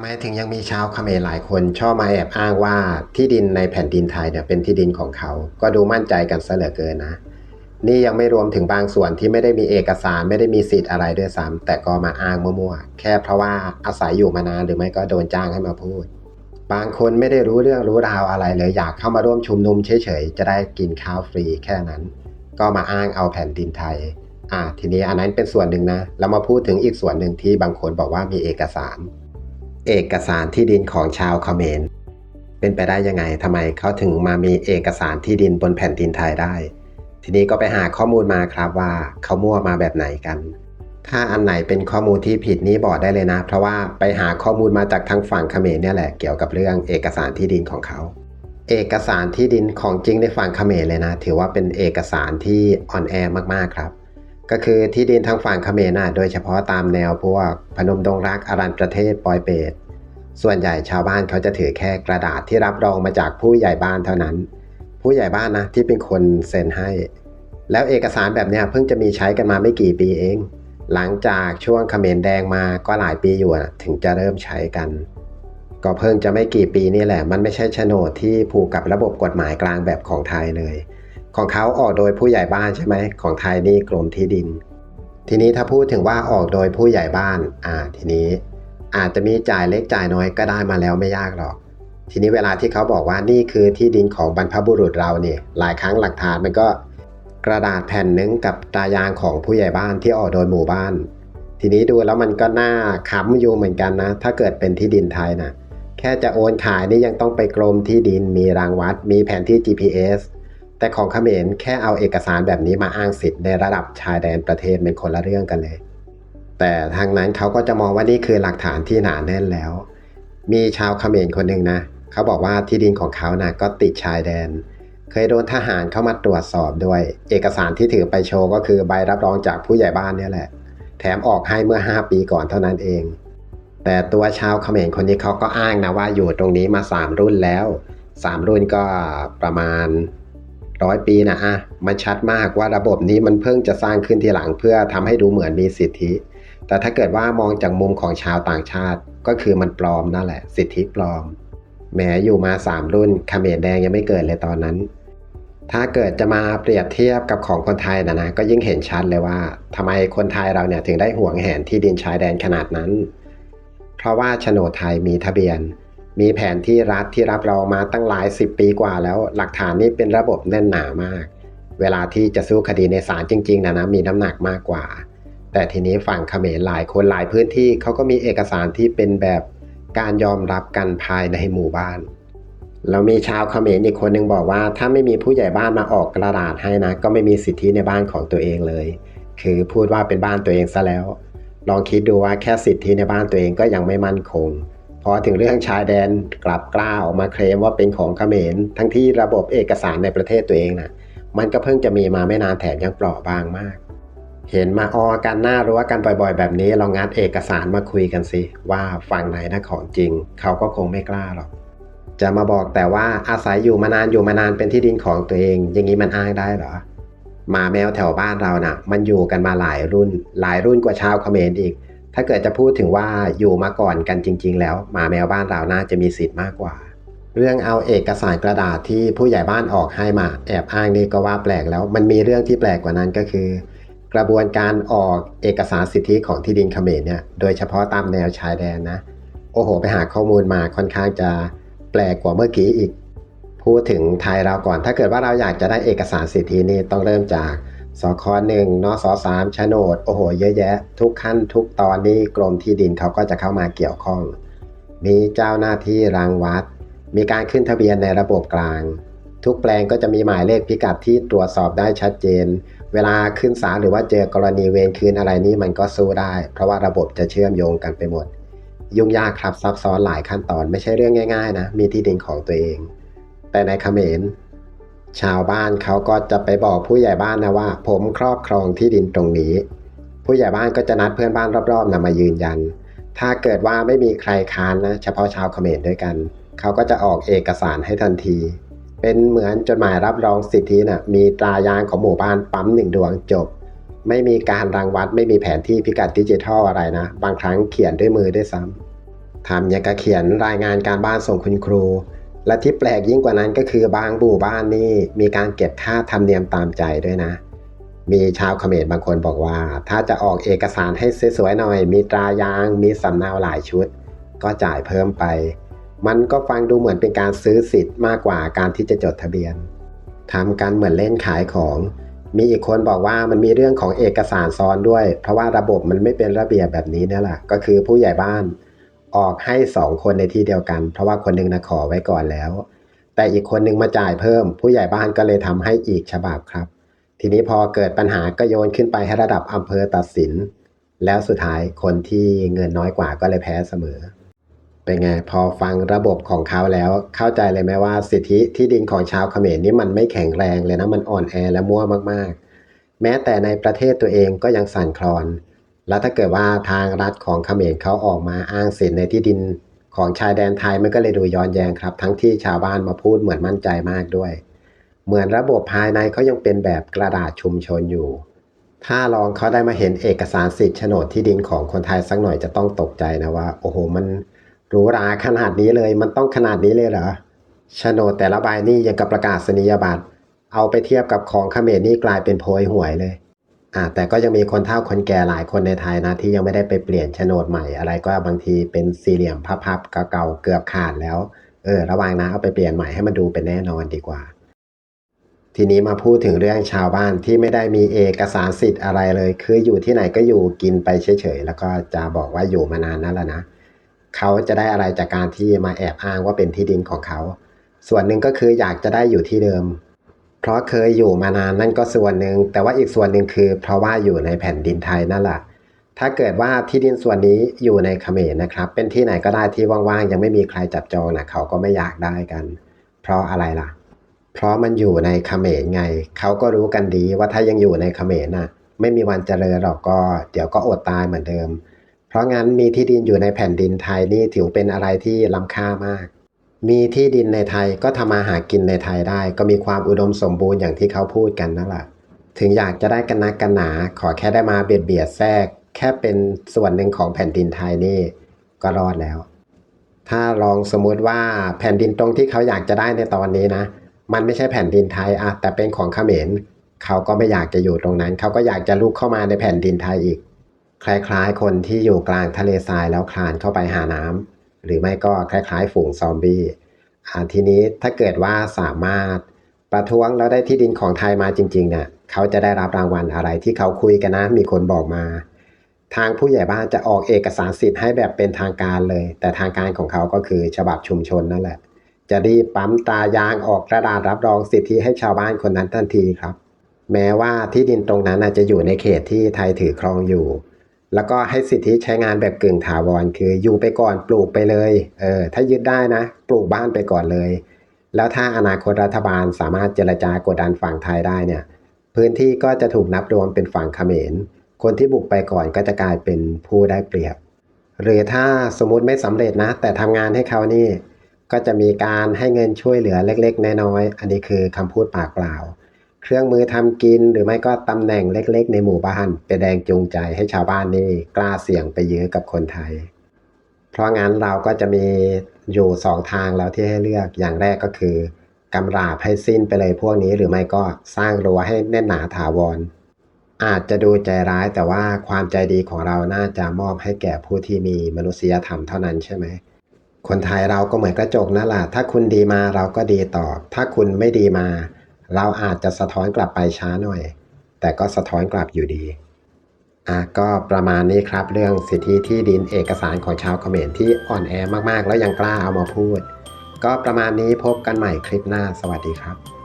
ำไมถึงยังมีชาวเขมรหลายคนชอบมาแอบอ้างว่าที่ดินในแผ่นดินไทยเนี่ยเป็นที่ดินของเขา ก็ดูมั่นใจกันซะเหลือเกินนะ นี่ยังไม่รวมถึงบางส่วนที่ไม่ได้มีเอกสารไม่ได้มีสิทธิ์อะไรด้วยซ้ำแต่ก็มาอ้างมั่วๆ แค่เพราะว่าอาศัยอยู่มานานหรือไม่ก็โดนจ้างให้มาพูด บางคนไม่ได้รู้เรื่องรู้ราวอะไรเลยอยากเข้ามาร่วมชุมนุมเฉยๆ จะได้กินข้าวฟรีแค่นั้น ก็มาอ้างเอาแผ่นดินไทยอ่าทีนี้อันนั้นเป็นส่วนหนึ่งนะ แล้วมาพูดถึงอีกส่วนหนึ่งที่บางคนบอกว่ามีเอกสาร เอกสารที่ดินของชาวเขมร เป็นไปได้ยังไงทำไมเขาถึงมามีเอกสารที่ดินบนแผ่นดินไทยได้ ทีนี้ก็ไปหาข้อมูลมาครับว่าเขามั่วมาแบบไหนกัน ถ้าอันไหนเป็นข้อมูลที่ผิดนี้บอกได้เลยนะ เพราะว่าไปหาข้อมูลมาจากทางฝั่งเขมรเนี่ยแหละเกี่ยวกับเรื่องเอกสารที่ดินของเขา เอกสารที่ดินของจริงในฝั่งเขมรเลยนะ ถือว่าเป็นเอกสารที่อ่อนแอมากๆครับ ก็คือที่ดินทางฝั่งเขมรน่ะโดยเฉพาะตามแนวพวกพนมดงรักอารันประเทศปอยเปตส่วนใหญ่ชาวบ้านเขาจะถือแค่กระดาษที่รับรองมาจากผู้ใหญ่บ้านเท่านั้น ผู้ใหญ่บ้านนะที่เป็นคนเซ็นให้ แล้วเอกสารแบบนี้เพิ่งจะมีใช้กันมาไม่กี่ปีเอง หลังจากช่วงเขมรแดงมาก็หลายปีอยู่นะถึงจะเริ่มใช้กัน ก็เพิ่งจะไม่กี่ปีนี่แหละ มันไม่ใช่โฉนดที่ผูกกับระบบกฎหมายกลางแบบของไทยเลย ของเขาออกโดยผู้ใหญ่บ้านใช่ไหมของไทยนี่กรมที่ดิน ทีนี้ถ้าพูดถึงว่าออกโดยผู้ใหญ่บ้านอ่าทีนี้อาจจะมีจ่ายเล็กจ่ายน้อยก็ได้มาแล้วไม่ยากหรอก ทีนี้เวลาที่เขาบอกว่านี่คือที่ดินของบรรพบุรุษเราเนี่ยหลายครั้งหลักฐานมันก็กระดาษแผ่นหนึ่งกับตายางของผู้ใหญ่บ้านที่ออกโดยหมู่บ้าน ทีนี้ดูแล้วมันก็น่าขำอยู่เหมือนกันนะ ถ้าเกิดเป็นที่ดินไทยนะแค่จะโอนขายนี่ยังต้องไปกรมที่ดินมีรางวัด มีแผนที่ GPS แต่ของเขมรแค่เอาเอกสารแบบนี้มาอ้างสิทธิ์ในระดับชายแดนประเทศเป็นคนละเรื่องกันเลย แต่ทางนั้นเขาก็จะมองว่านี่คือหลักฐานที่หนาแน่นแล้ว มีชาวเขมรคนหนึ่งนะเขาบอกว่าที่ดินของเขานะ่ะก็ติดชายแดน เคยโดนทหารเข้ามาตรวจสอบด้วย เอกสารที่ถือไปโชว์ก็คือใบรับรองจากผู้ใหญ่บ้านเนี่ยแหละ แถมออกให้เมื่อ 5 ปีก่อนเท่านั้นเอง แต่ตัวชาวเขมรคนนี้เขาก็อ้างนะว่าอยู่ตรงนี้มา 3 รุ่นแล้ว 3 รุ่นก็ประมาณ ร้อยปีนะอะมันชัดมากว่าระบบนี้มันเพิ่งจะสร้างขึ้นทีหลังเพื่อทำให้ดูเหมือนมีสิทธิ แต่ถ้าเกิดว่ามองจากมุมของชาวต่างชาติ ก็คือมันปลอมนั่นแหละ สิทธิปลอมแหมอยู่มา 3 รุ่นเขมรแดงยังไม่เกิดเลยตอนนั้น ถ้าเกิดจะมาเปรียบเทียบกับของคนไทยนะนะก็ยิ่งเห็นชัดเลยว่าทำไมคนไทยเราเนี่ยถึงได้ห่วงแหนที่ดินชายแดนขนาดนั้น เพราะว่าโฉนดไทยมีทะเบียน มีแผนที่รัฐที่รับรองมาตั้งหลายสิบปีกว่าแล้ว หลักฐานนี่เป็นระบบแน่นหนามาก เวลาที่จะสู้คดีในศาลจริงๆนะนะมีน้ำหนักมากกว่า แต่ทีนี้ฝั่งเขมรหลายคนหลายพื้นที่เขาก็มีเอกสารที่เป็นแบบการยอมรับกันภายในหมู่บ้านแล้วมีชาวเขมรอีกคนหนึ่งบอกว่า ถ้าไม่มีผู้ใหญ่บ้านมาออกกระดาษให้นะ ก็ไม่มีสิทธิในบ้านของตัวเองเลย คือพูดว่าเป็นบ้านตัวเองซะแล้ว ลองคิดดูว่าแค่สิทธิในบ้านตัวเองก็ยังไม่มั่นคง พอถึงเรื่องชายแดนกลับกล้าออกมาเคลมว่าเป็นของเขมร ทั้งที่ระบบเอกสารในประเทศตัวเองนะ่ะมันก็เพิ่งจะมีมาไม่นานแถมยังเปราะบางมาก เห็นมาออกันหน้ารั้วกันบ่อยๆ แบบนี้ลองงัดเอกสารมาคุยกันสิว่าฝั่งไหนนะของจริง เขาก็คงไม่กล้าหรอก จะมาบอกแต่ว่าอาศัยอยู่มานานอยู่มานานเป็นที่ดินของตัวเอง อย่างนี้มันอ้างได้เหรอหมาแมวแถวบ้านเรานะ่ะ มันอยู่กันมาหลายรุ่น หลายรุ่นกว่าชาวเขมรอีก ถ้าเกิดจะพูดถึงว่าอยู่มาก่อนกันจริง ๆ แล้วหมาแมวบ้านเราน่าจะมีสิทธิ์มากกว่า เรื่องเอาเอกสารกระดาษที่ผู้ใหญ่บ้านออกให้มาแอบอ้างนี่ก็ว่าแปลกแล้ว มันมีเรื่องที่แปลกกว่านั้นก็คือ กระบวนการออกเอกสารสิทธิของที่ดินเขมรเนี่ยโดยเฉพาะตามแนวชายแดนนะ โอ้โห ไปหาข้อมูลมาค่อนข้างจะแปลกกว่าเมื่อกี้อีก พูดถึงไทยเราก่อน ถ้าเกิดว่าเราอยากจะได้เอกสารสิทธินี่ต้องเริ่มจาก สคหนึ่งนสสามโฉนด โอ้โห เยอะแยะ ทุกขั้นทุกตอนนี้กรมที่ดินเขาก็จะเข้ามาเกี่ยวข้อง มีเจ้าหน้าที่รังวัด มีการขึ้นทะเบียนในระบบกลาง ทุกแปลงก็จะมีหมายเลขพิกัดที่ตรวจสอบได้ชัดเจน เวลาขึ้นศาลหรือว่าเจอกรณีเวรคืนอะไรนี้มันก็สู้ได้ เพราะว่าระบบจะเชื่อมโยงกันไปหมด ยุ่งยากครับซับซ้อนหลายขั้นตอนไม่ใช่เรื่องง่าย ๆ นะ มีที่ดินของตัวเอง แต่ในเขมร ชาวบ้านเขาก็จะไปบอกผู้ใหญ่บ้านนะว่า ผมครอบครองที่ดินตรงนี้ ผู้ใหญ่บ้านก็จะนัดเพื่อนบ้านรอบๆนะมายืนยัน ถ้าเกิดว่าไม่มีใครค้านนะเฉพาะชาวเขมรด้วยกัน เขาก็จะออกเอกสารให้ทันที เป็นเหมือนจดหมายรับรองสิทธินะ่ะมีตรายางของหมู่บ้านปั๊มหนึ่งดวงจบ ไม่มีการรังวัดไม่มีแผนที่พิกัดดิจิทัลอะไรนะ บางครั้งเขียนด้วยมือด้วยซ้ำทำยังกะเขียนรายงานการบ้านส่งคุณครู และที่แปลกยิ่งกว่านั้นก็คือบางหมู่บ้านนี่มีการเก็บค่าธรรมเนียมตามใจด้วยนะ มีชาวเขมรบางคนบอกว่า ถ้าจะออกเอกสารให้สวยๆหน่อย มีตรายาง มีสำเนาหลายชุด ก็จ่ายเพิ่มไป มันก็ฟังดูเหมือนเป็นการซื้อสิทธิ์มากกว่าการที่จะจดทะเบียนทำกันเหมือนเล่นขายของ มีอีกคนบอกว่ามันมีเรื่องของเอกสารซ้อนด้วย เพราะว่าระบบมันไม่เป็นระเบียบแบบนี้นี่แหละก็คือผู้ใหญ่บ้าน ออกให้สองคนในที่เดียวกัน เพราะว่าคนนึงนะขอไว้ก่อนแล้ว แต่อีกคนนึงมาจ่ายเพิ่ม ผู้ใหญ่บ้านก็เลยทำให้อีกฉบับครับ ทีนี้พอเกิดปัญหาก็โยนขึ้นไปให้ระดับอำเภอตัดสิน แล้วสุดท้ายคนที่เงินน้อยกว่าก็เลยแพ้เสมอ เป็นไงพอฟังระบบของเขาแล้วเข้าใจเลยไหมว่าสิทธิที่ดินของชาวเขมรนี่มันไม่แข็งแรงเลยนะมันอ่อนแอและมั่วมากๆ แม้แต่ในประเทศตัวเองก็ยังสั่นคลอน แล้วถ้าเกิดว่าทางรัฐของเขมรเขาออกมาอ้างสิทธิ์ในที่ดินของชายแดนไทยมันก็เลยดูย้อนแย้งครับ ทั้งที่ชาวบ้านมาพูดเหมือนมั่นใจมากด้วย เหมือนระบบภายในเขายังเป็นแบบกระดาษชุมชนอยู่ ถ้าลองเขาได้มาเห็นเอกสารสิทธิ์โฉนดที่ดินของคนไทยสักหน่อยจะต้องตกใจนะว่า โอ้โหมันหรูหราขนาดนี้เลย มันต้องขนาดนี้เลยเหรอโฉนดแต่ละใบนี่ยังกับประกาศนียบัตรเอาไปเทียบกับของเขมรนี่กลายเป็นโพยหวยเลย อ่าแต่ก็ยังมีคนเฒ่าคนแก่หลายคนในไทยนะที่ยังไม่ได้ไปเปลี่ยนโฉนดใหม่อะไรก็บางทีเป็นสี่เหลี่ยมพับๆเก่าๆเกือบขาดแล้วเออระวังนะเอาไปเปลี่ยนใหม่ให้มันดูเป็นแน่นอนดีกว่า ทีนี้มาพูดถึงเรื่องชาวบ้านที่ไม่ได้มีเอกสารสิทธิ์อะไรเลย คืออยู่ที่ไหนก็อยู่กินไปเฉยๆแล้วก็จะบอกว่าอยู่มานานนั่นแหละนะเขาจะได้อะไรจากการที่มาแอบอ้างว่าเป็นที่ดินของเขา ส่วนหนึ่งก็คืออยากจะได้อยู่ที่เดิม เพราะเคยอยู่มานานนั่นก็ส่วนหนึ่ง แต่ว่าอีกส่วนหนึ่งคือ เพราะว่าอยู่ในแผ่นดินไทยนั่นแหละถ้าเกิดว่าที่ดินส่วนนี้อยู่ในเขมรนะครับ เป็นที่ไหนก็ได้ที่ว่างๆ ยังไม่มีใครจับจองนะเขาก็ไม่อยากได้กัน เพราะอะไรล่ะ เพราะมันอยู่ในเขมรไง เขาก็รู้กันดีว่าถ้ายังอยู่ในเขมรน่ะ ไม่มีวันเจริญหรอกก็ เดี๋ยวก็อดตายเหมือนเดิม เพราะงั้นมีที่ดินอยู่ในแผ่นดินไทยนี่ถือเป็นอะไรที่ล้ำค่ามาก มีที่ดินในไทยก็ทำมาหากินในไทยได้ ก็มีความอุดมสมบูรณ์อย่างที่เขาพูดกันนั่นแหละถึงอยากจะได้กันนักกันหนา ขอแค่ได้มาเบียดเบียดแทรก แค่เป็นส่วนหนึ่งของแผ่นดินไทยนี่ก็รอดแล้ว ถ้าลองสมมุติว่าแผ่นดินตรงที่เขาอยากจะได้ในตอนนี้นะ มันไม่ใช่แผ่นดินไทยอะแต่เป็นของเขมรเขาก็ไม่อยากจะอยู่ตรงนั้น เขาก็อยากจะลุกเข้ามาในแผ่นดินไทยอีก คล้ายๆ คนที่อยู่กลางทะเลทรายแล้วคลานเข้าไปหาน้ำ หรือไม่ก็คล้ายๆฝูงซอมบี้ทีนี้ถ้าเกิดว่าสามารถประท้วงแล้วได้ที่ดินของไทยมาจริงๆเนี่ยเขาจะได้รับรางวัลอะไรที่เขาคุยกันนะ มีคนบอกมา ทางผู้ใหญ่บ้านจะออกเอกสารสิทธิ์ให้แบบเป็นทางการเลย แต่ทางการของเขาก็คือฉบับชุมชนนั่นแหละ จะรีบปั๊มตายางออกกระดาษรับรองสิทธิให้ชาวบ้านคนนั้นทันทีครับ แม้ว่าที่ดินตรงนั้นอาจจะอยู่ในเขตที่ไทยถือครองอยู่ แล้วก็ให้สิทธิใช้งานแบบกึ่งถาวร คืออยู่ไปก่อนปลูกไปเลยเออถ้ายึดได้นะ ปลูกบ้านไปก่อนเลย แล้วถ้าอนาคตรัฐบาลสามารถเจรจากดดันฝั่งไทยได้เนี่ย พื้นที่ก็จะถูกนับรวมเป็นฝั่งเขมร คนที่บุกไปก่อนก็จะกลายเป็นผู้ได้เปรียบ หรือถ้าสมมุติไม่สำเร็จนะ แต่ทำงานให้เขานี่ ก็จะมีการให้เงินช่วยเหลือเล็ก ๆ น้อยๆอันนี้คือคำพูดปากเปล่า เครื่องมือทำกินหรือไม่ก็ตำแหน่งเล็กๆ ในหมู่บ้านเป็นแรงจูงใจให้ชาวบ้านนี่กล้าเสี่ยงไปเยื้อกับคนไทย เพราะงั้นเราก็จะมีอยู่สองทางแล้วที่ให้เลือกอย่างแรกก็คือกำราบให้สิ้นไปเลยพวกนี้หรือไม่ก็สร้างรั้วให้แน่นหนาถาวร อาจจะดูใจร้ายแต่ว่าความใจดีของเราน่าจะมอบให้แก่ผู้ที่มีมนุษยธรรมเท่านั้นใช่ไหมคนไทยเราก็เหมือนกระจกนั่นแหละถ้าคุณดีมาเราก็ดีตอบ ถ้าคุณไม่ดีมา เราอาจจะสะท้อนกลับไปช้าหน่อย แต่ก็สะท้อนกลับอยู่ดีอะก็ประมาณนี้ครับเรื่องสิทธิที่ดินเอกสารของชาวเขมรที่อ่อนแอมากๆ แล้วยังกล้าเอามาพูด ก็ประมาณนี้พบกันใหม่คลิปหน้าสวัสดีครับ